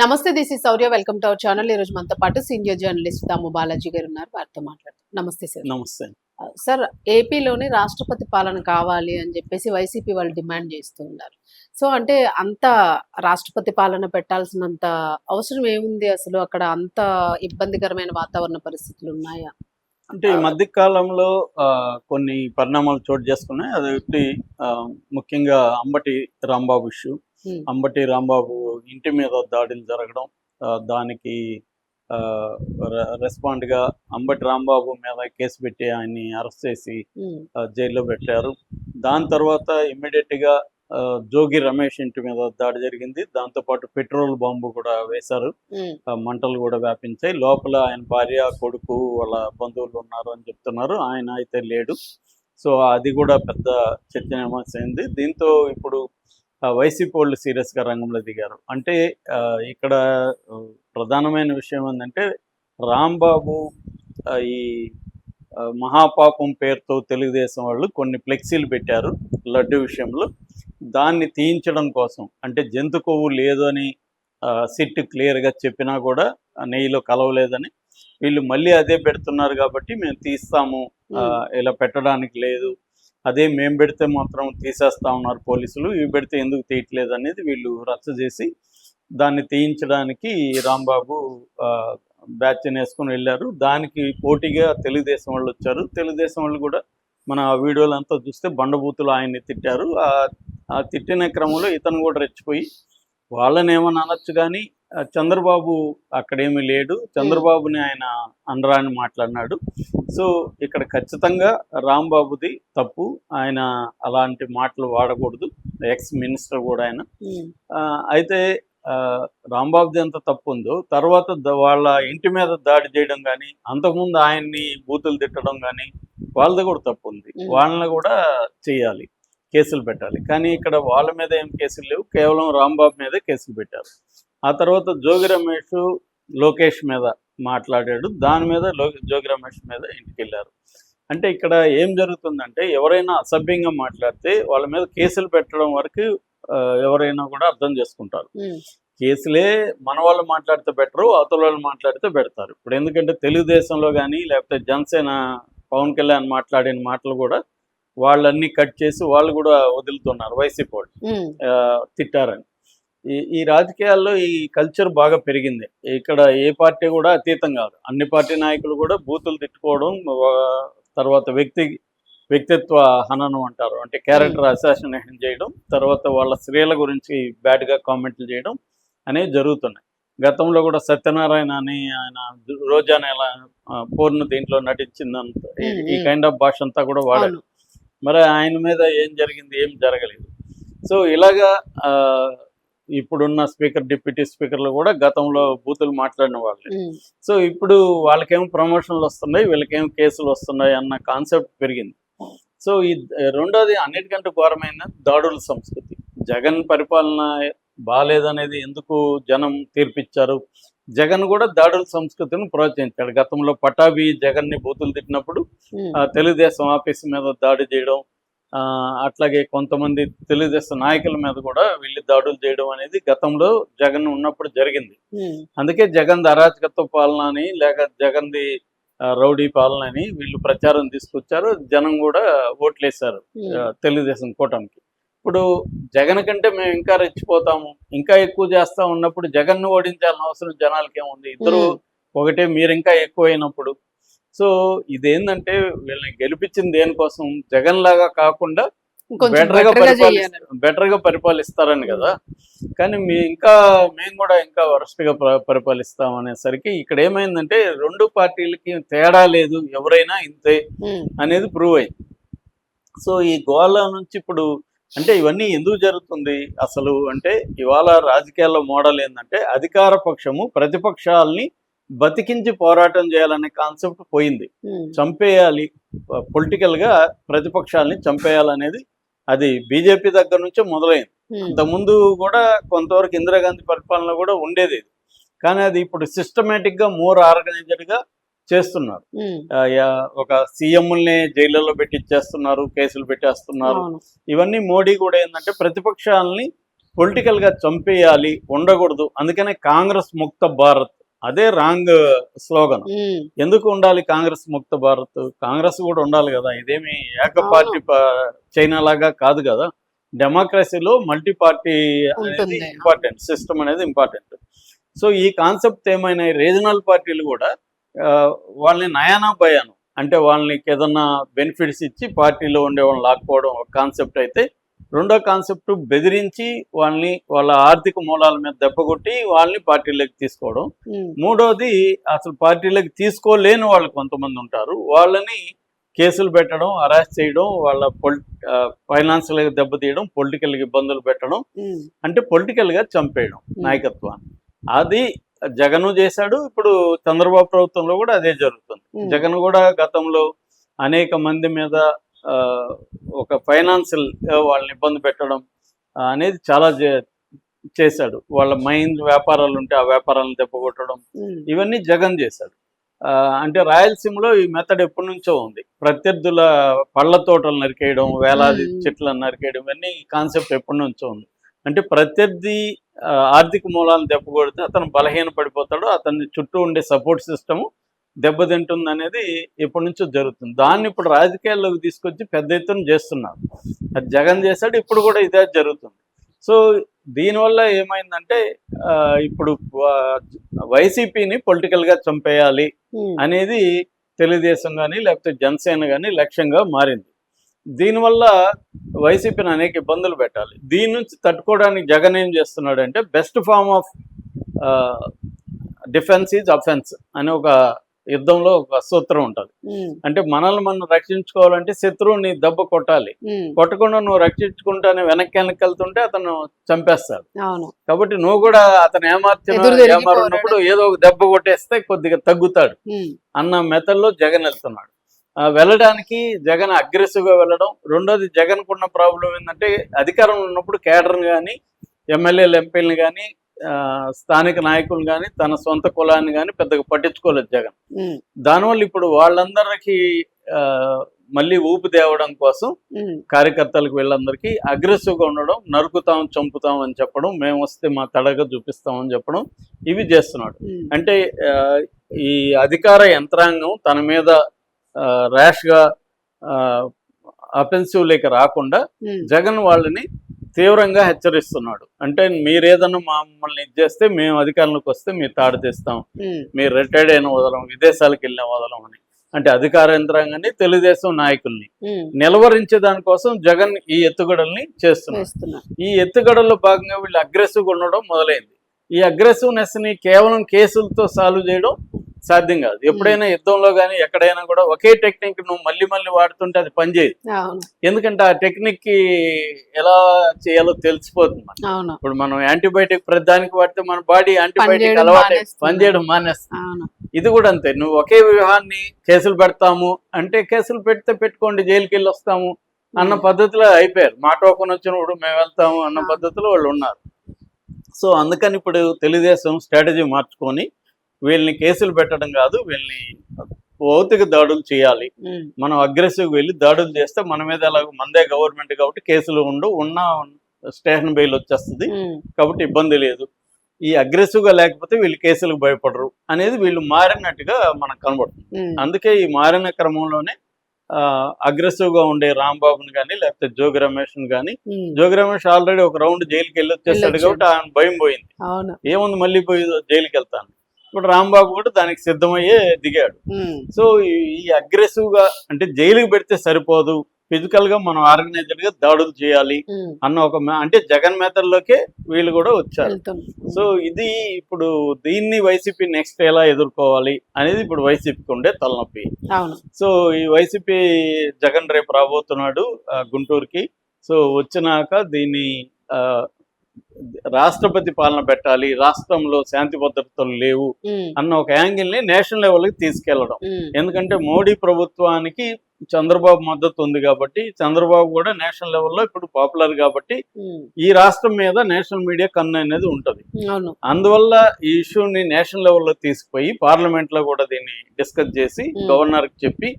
నమస్తే this is Sourya. Welcome to our channel. ఈ రోజు మనతో పాటు సీనియర్ జర్నలిస్ట్ దాము బాలాజీ గారు ఉన్నారు. వారితో మాట్లాడుతాం నమస్తే సార్. నమస్తే. సార్ ఏపీలోని రాష్ట్రపతి పాలన కావాలి అని చెప్పేసి వైసీపీ వాళ్ళు డిమాండ్ చేస్తూ ఉన్నారు. సో అంటే అంత రాష్ట్రపతి పాలన పెట్టాల్సినంత అవసరం ఏముంది అసలు? అక్కడ అంత ఇబ్బందికరమైన వాతావరణ పరిస్థితులు ఉన్నాయా? అంటే ఈ మధ్య కాలంలో కొన్ని పరిణామాలు చోటు చేసుకున్నాయి. అది ఒకటి ముఖ్యంగా అంబటి రాంబాబు ఇష్యూ. అంబటి రాంబాబు ఇంటి మీద దాడులు జరగడం దానికి రెస్పాండ్గా అంబటి రాంబాబు మీద కేసు పెట్టి ఆయన్ని అరెస్ట్ చేసి జైల్లో పెట్టారు. దాని తర్వాత ఇమ్మీడియట్గా జోగి రమేష్ ఇంటి మీద దాడి జరిగింది. దాంతోపాటు పెట్రోల్ బాంబు కూడా వేశారు. మంటలు కూడా వ్యాపించాయి. లోపల ఆయన భార్య కొడుకు వాళ్ళ బంధువులు ఉన్నారు అని చెప్తున్నారు. ఆయన అయితే లేడు. సో అది కూడా పెద్ద చర్చనీయాంశమైంది. దీంతో ఇప్పుడు వైసీపీ వాళ్ళు సీరియస్గా రంగంలో దిగారు. అంటే ఇక్కడ ప్రధానమైన విషయం ఏంటంటే రాంబాబు ఈ మహాపాపం పేరుతో తెలుగుదేశం వాళ్ళు కొన్ని ఫ్లెక్సీలు పెట్టారు లడ్డు విషయంలో. దాన్ని తీయించడం కోసం అంటే జంతు కొవ్వు లేదు అని సిట్ క్లియర్గా చెప్పినా కూడా నెయ్యిలో కలవలేదని వీళ్ళు మళ్ళీ అదే పెడుతున్నారు కాబట్టి మేము తీస్తాము ఇలా పెట్టడానికి లేదు అదే మేము పెడితే మాత్రం తీసేస్తా ఉన్నారు పోలీసులు ఇవి పెడితే ఎందుకు తీయట్లేదు అనేది వీళ్ళు రచ్చ చేసి దాన్ని తీయించడానికి రాంబాబు ఆ, బ్యాచ్ వేసుకొని వెళ్ళారు. దానికి పోటీగా తెలుగుదేశం వాళ్ళు వచ్చారు. తెలుగుదేశం వాళ్ళు కూడా మన ఆ వీడియోలు అంతా చూస్తే బండబూతులు ఆయన్ని తిట్టారు. ఆ తిట్టిన క్రమంలో ఇతను కూడా రెచ్చిపోయి వాళ్ళని ఏమని అనొచ్చు కానీ చంద్రబాబు అక్కడేమీ లేడు. చంద్రబాబుని ఆయన అనరాని మాట్లాడినాడు. సో ఇక్కడ ఖచ్చితంగా రాంబాబుది తప్పు. ఆయన అలాంటి మాటలు వాడకూడదు. ఎక్స్ మినిస్టర్ కూడా ఆయన. అయితే రాంబాబుది ఎంత తప్పు ఉందో తర్వాత వాళ్ళ ఇంటి మీద దాడి చేయడం కానీ అంతకుముందు ఆయన్ని బూతులు తిట్టడం కానీ వాళ్ళది కూడా తప్పు ఉంది. వాళ్ళని కూడా చేయాలి. కేసులు పెట్టాలి. కానీ ఇక్కడ వాళ్ళ మీద ఏం కేసులు లేవు. కేవలం రాంబాబు మీదే కేసులు పెట్టారు. ఆ తర్వాత జోగి రమేష్ లోకేష్ మీద మాట్లాడాడు. దాని మీద జోగి రమేష్ మీద ఇంటికి వెళ్ళారు అంటే ఇక్కడ ఏం జరుగుతుందంటే ఎవరైనా అసభ్యంగా మాట్లాడితే వాళ్ళ మీద కేసులు పెట్టడం వరకు ఎవరైనా కూడా అర్థం చేసుకుంటారు. కేసులే మన వాళ్ళు మాట్లాడితే బెటరు అవతల వాళ్ళు మాట్లాడితే పెడతారు ఇప్పుడు ఎందుకంటే తెలుగుదేశంలో కానీ లేకపోతే జనసేన పవన్ కళ్యాణ్ మాట్లాడిన మాటలు కూడా వాళ్ళన్నీ కట్ చేసి వాళ్ళు కూడా వదులుతున్నారు వైసీపీ వాళ్ళు. తిట్టారని. ఈ ఈ రాజకీయాల్లో ఈ కల్చర్ బాగా పెరిగింది. ఇక్కడ ఏ పార్టీ కూడా అతీతం కాదు. అన్ని పార్టీ నాయకులు కూడా బూతులు తిట్టుకోవడం తర్వాత వ్యక్తి వ్యక్తిత్వ హననం అంటారు. అంటే క్యారెక్టర్ అసాసినేషన్ చేయడం తర్వాత వాళ్ళ స్త్రీల గురించి బ్యాడ్గా కామెంట్లు చేయడం అనేవి జరుగుతున్నాయి. గతంలో కూడా సత్యనారాయణ అని ఆయన రోజా నెల పూర్ణ దీంట్లో నటించిందంత ఈ-. కైండ్ ఆఫ్ భాష అంతా కూడా వాడారు. మరి ఆయన మీద ఏం జరిగింది ఏం జరగలేదు. సో ఇలాగా ఇప్పుడున్న స్పీకర్ డిప్యూటీ స్పీకర్లు కూడా గతంలో బూతులు మాట్లాడిన వాళ్ళే. సో ఇప్పుడు వాళ్ళకేమో ప్రమోషన్లు వస్తున్నాయి వీళ్ళకేమో కేసులు వస్తున్నాయి అన్న కాన్సెప్ట్ పెరిగింది. సో ఈ రెండోది అన్నిటికంటే ఘోరమైన దాడుల సంస్కృతి. జగన్ పరిపాలన బాగాలేదనేది ఎందుకు జనం తీర్పిచ్చారు? జగన్ కూడా దాడుల సంస్కృతిని ప్రోత్సహించాడు. గతంలో పటాభి జగన్ని బూతులు తిట్టినప్పుడు తెలుగుదేశం ఆఫీస్ మీద దాడి చేయడం ఆ, అట్లాగే కొంతమంది తెలుగుదేశం నాయకుల మీద కూడా వీళ్ళు దాడులు చేయడం అనేది గతంలో జగన్ ఉన్నప్పుడు జరిగింది. అందుకే జగన్ అరాచకత్వ పాలన అని లేక జగన్ది రౌడీ పాలన అని వీళ్ళు ప్రచారం తీసుకొచ్చారు. జనం కూడా ఓట్లేశారు తెలుగుదేశం కూటమికి. ఇప్పుడు జగన్ కంటే మేము ఇంకా రెచ్చిపోతాము ఇంకా ఎక్కువ చేస్తా ఉన్నప్పుడు జగన్ను ఓడించాల్సిన అవసరం జనాలకి ఏముంది ఇద్దరు ఒకటే మీరు ఇంకా ఎక్కువైనప్పుడు. సో ఇదేంటంటే వీళ్ళని గెలిపించింది దేనికోసం? జగన్ లాగా కాకుండా బెటర్గా పరిపాలి. బెటర్గా పరిపాలిస్తారని కదా? కానీ మీ ఇంకా మేము కూడా ఇంకా వరస్ట్గా పరిపాలిస్తాం అనేసరికి ఇక్కడ ఏమైందంటే రెండు పార్టీలకి తేడా లేదు ఎవరైనా ఇంతే అనేది ప్రూవ్ అయింది సో ఈ గోళ నుంచి ఇప్పుడు అంటే ఇవన్నీ ఎందుకు జరుగుతుంది? అసలు అంటే ఇవాళ రాజకీయాల్లో మోడల్ ఏంటంటే అధికార పక్షము ప్రతిపక్షాలని బతికించి పోరాటం చేయాలనే కాన్సెప్ట్ పోయింది. చంపేయాలి. పొలిటికల్గా ప్రతిపక్షాలని చంపేయాలనేది అది బీజేపీ దగ్గర నుంచే మొదలైంది. అంతకుముందు కూడా కొంతవరకు ఇందిరాగాంధీ పరిపాలన కూడా ఉండేది. కానీ అది ఇప్పుడు సిస్టమేటిక్గా మోర్ ఆర్గనైజ్డ్గా చేస్తున్నారు. ఒక సీఎంల్ని జైళ్ళలో పెట్టిచ్చేస్తున్నారు కేసులు పెట్టేస్తున్నారు. ఇవన్నీ మోడీ కూడా ఏంటంటే ప్రతిపక్షాలని పొలిటికల్గా చంపేయాలి ఉండకూడదు. అందుకనే కాంగ్రెస్ ముక్త భారత్. అదే రాంగ్ స్లోగన్. ఎందుకు ఉండాలి కాంగ్రెస్ ముక్త భారత్? కాంగ్రెస్ కూడా ఉండాలి కదా. ఇదేమి ఏక. పార్టీ చైనా లాగా కాదు కదా. డెమోక్రసీలో మల్టీ పార్టీ అనేది. ఇంపార్టెంట్ సిస్టమ్ అనేది ఇంపార్టెంట్ సో ఈ కాన్సెప్ట్ ఏమైనా రీజనల్ పార్టీలు కూడా వాళ్ళని నయానా భయాను. అంటే వాళ్ళని ఏదన్నా బెనిఫిట్స్ ఇచ్చి పార్టీలో ఉండే వాళ్ళని లాక్కోవడం ఒక కాన్సెప్ట్ అయితే రెండో కాన్సెప్ట్ బెదిరించి వాళ్ళని వాళ్ళ ఆర్థిక మూలాల మీద దెబ్బకొట్టి వాళ్ళని పార్టీలోకి తీసుకోవడం. మూడోది అసలు పార్టీలకు తీసుకోలేని వాళ్ళు కొంతమంది ఉంటారు. వాళ్ళని కేసులు పెట్టడం అరెస్ట్ చేయడం వాళ్ళ పొలి ఫైనాన్షియల్గా దెబ్బతీయడం పొలిటికల్ ఇబ్బందులు పెట్టడం. అంటే పొలిటికల్గా చంపేయడం నాయకత్వాన్ని. అది జగన్ చేశాడు. ఇప్పుడు చంద్రబాబు ప్రభుత్వంలో కూడా అదే జరుగుతుంది. ఉమ్, జగన్ కూడా గతంలో అనేక మంది మీద ఒక ఫైనాన్షియల్ వాళ్ళని ఇబ్బంది పెట్టడం అనేది చాలా చేశాడు. వాళ్ళ మైండ్ వ్యాపారాలు ఉంటే ఆ వ్యాపారాలను దెబ్బకొట్టడం ఉమ్, ఇవన్నీ జగన్ చేశాడు. అంటే రాయలసీమలో ఈ మెథడ్ ఎప్పటి నుంచో ఉంది. ప్రత్యర్థుల పళ్ళ తోటలు నరికేయడం వేలాది మ్మ్. చెట్లను నరికేయడం ఇవన్నీ కాన్సెప్ట్ ఎప్పటి నుంచో ఉంది. అంటే ప్రత్యర్థి ఆర్థిక మూలాలను దెబ్బ కొడితే అతను బలహీన పడిపోతాడు అతని చుట్టూ ఉండే సపోర్ట్ సిస్టమ్ దెబ్బతింటుంది అనేది ఎప్పటి నుంచో జరుగుతుంది. దాన్ని ఇప్పుడు రాజకీయాల్లోకి తీసుకొచ్చి పెద్ద ఎత్తున చేస్తున్నారు. అది జగన్ చేశాడు ఇప్పుడు కూడా ఇదే జరుగుతుంది. సో దీనివల్ల ఏమైందంటే ఇప్పుడు వైసీపీని పొలిటికల్గా చంపేయాలి అనేది తెలుగుదేశం కానీ లేకపోతే జనసేన కానీ లక్ష్యంగా మారింది. దీనివల్ల వైసీపీని అనేక ఇబ్బందులు పెట్టాలి. దీని నుంచి తట్టుకోవడానికి జగన్ ఏం చేస్తున్నాడు అంటే best form of defence is offence అనే ఒక యుద్ధంలో ఒక సూత్రం ఉంటుంది. అంటే మనల్ని మనం రక్షించుకోవాలంటే శత్రువుని దెబ్బ కొట్టాలి. కొట్టకుండా నువ్వు రక్షించుకుంటానే వెనక్కి వెనక్కి వెళ్తుంటే అతను చంపేస్తాడు. అవును. కాబట్టి నువ్వు కూడా అతను ఏమార్చిన ఏమారున్నప్పుడు ఏదో ఒక దెబ్బ కొట్టేస్తే కొద్దిగా తగ్గుతాడు. అన్న మెథడ్లో జగన్ వెళ్తున్నాడు. వెళ్ళడానికి జగన్ అగ్రెసివ్గా వెళ్ళడం. రెండోది జగన్కున్న ప్రాబ్లం ఏంటంటే అధికారంలో ఉన్నప్పుడు కేడర్ని కానీ ఎమ్మెల్యేలు ఎంపీలను కానీ స్థానిక నాయకులు కానీ తన సొంత కులాన్ని కానీ పెద్దగా పట్టించుకోలేదు జగన్. దానివల్ల ఇప్పుడు వాళ్ళందరికీ మళ్ళీ ఊపు తేవడం కోసం కార్యకర్తలకు వీళ్ళందరికీ అగ్రెసివ్గా ఉండడం నరుకుతాం చంపుతాం అని చెప్పడం మేము వస్తే మా తడగా చూపిస్తాం అని చెప్పడం ఇవి చేస్తున్నాడు. అంటే ఈ అధికార యంత్రాంగం తన మీద ర్యాష్గా అఫెన్సివ్ లేక రాకుండా ఉమ్, జగన్ వాళ్ళని తీవ్రంగా హెచ్చరిస్తున్నాడు. అంటే మీరేదన్నా మమ్మల్ని ఇది చేస్తే మేము అధికారంలోకి వస్తే మీరు తాడు తీస్తాం. ఉమ్, మీరు రిటైర్డ్ అయిన వదలం విదేశాలకు వెళ్ళిన వదలం అని. అంటే అధికార యంత్రాంగాన్ని తెలుగుదేశం నాయకుల్ని ఉమ్, నిలవరించే దానికోసం జగన్ ఈ ఎత్తుగడల్ని చేస్తున్నారు. చేస్తున్నా ఈ ఎత్తుగడల్లో భాగంగా వీళ్ళు అగ్రెసివ్గా ఉండడం మొదలైంది. ఈ అగ్రెసివ్నెస్ని కేవలం కేసులతో సాల్వ్ చేయడం సాధ్యం కాదు. ఎప్పుడైనా యుద్ధంలో కానీ ఎక్కడైనా కూడా ఒకే టెక్నిక్ నువ్వు మళ్ళీ మళ్ళీ వాడుతుంటే అది పనిచేయదు ఎందుకంటే ఆ టెక్నిక్కి ఎలా చేయాలో తెలిసిపోతుంది ఇప్పుడు మనం యాంటీబయాటిక్ ప్రతిదానికి వాడితే మన బాడీ యాంటీబయాటిక్ అలవాటు. పనిచేయడం మానేస్తుంది. ఇది కూడా అంతే. నువ్వు ఒకే వ్యూహాన్ని కేసులు పెడతాము. అంటే కేసులు పెడితే పెట్టుకోండి జైలుకి వెళ్ళి వస్తాము అన్న పద్ధతిలో అయిపోయారు. మా టోకన్ వచ్చినప్పుడు మేము వెళ్తాము అన్న. పద్ధతిలో వాళ్ళు ఉన్నారు. సో అందుకని ఇప్పుడు తెలుగుదేశం స్ట్రాటజీ మార్చుకొని వీళ్ళని కేసులు పెట్టడం కాదు వీళ్ళని భౌతిక దాడులు చేయాలి. మనం అగ్రెసివ్ వెళ్ళి దాడులు చేస్తే మన మీద ఎలాగో మందే గవర్నమెంట్ కాబట్టి కేసులు ఉండు ఉన్న స్టేషన్ బెయిల్ వచ్చేస్తుంది. కాబట్టి ఇబ్బంది లేదు. ఈ అగ్రెసివ్గా లేకపోతే వీళ్ళు కేసులకు భయపడరు అనేది వీళ్ళు మారినట్టుగా మనకు కనబడుతుంది. అందుకే ఈ మారిన క్రమంలోనే అగ్రెసివ్గా ఉండే రాంబాబుని కానీ లేకపోతే జోగి రమేష్ కానీ జోగి రమేష్ ఆల్రెడీ ఒక రౌండ్ జైలుకి వెళ్ళి వచ్చేసాడు వెళ్ళొచ్చాడు. కాబట్టి ఆయన భయం పోయింది. ఏముంది మళ్ళీ పోయి జైలుకి వెళ్తాను ఇప్పుడు రాంబాబు కూడా దానికి సిద్ధమయ్యే దిగాడు. సో ఈ- అగ్రెసివ్గా అంటే జైలుకి పెడితే సరిపోదు. ఫిజికల్గా మనం ఆర్గనైజ్డ్గా దాడులు చేయాలి అన్న ఒక అంటే జగన్ మెథడ్లోకే వీళ్ళు కూడా వచ్చారు. సో ఇది ఇప్పుడు దీన్ని వైసీపీ నెక్స్ట్ ఎలా ఎదుర్కోవాలి అనేది ఇప్పుడు వైసీపీకి ఉండే తలనొప్పి. సో ఈ వైసీపీ జగన్ రేపు రాబోతున్నాడు గుంటూరుకి. సో వచ్చినాక దీన్ని ఆ, రాష్ట్రపతి పాలన పెట్టాలి రాష్ట్రంలో శాంతి భద్రతలు లేవు అన్న ఒక యాంగిల్ని నేషనల్ లెవెల్కి తీసుకెళ్ళడం. ఉమ్, ఎందుకంటే మోడీ ప్రభుత్వానికి చంద్రబాబు మద్దతు ఉంది కాబట్టి చంద్రబాబు కూడా నేషనల్ లెవెల్లో ఇప్పుడు పాపులర్ కాబట్టి ఈ రాష్ట్రం మీద నేషనల్ మీడియా కన్ను అనేది ఉంటుంది. అందువల్ల ఈ ఇష్యూని నేషనల్ లెవెల్లో తీసుకుపోయి పార్లమెంట్లో కూడా దీన్ని డిస్కస్ చేసి. గవర్నర్కి చెప్పి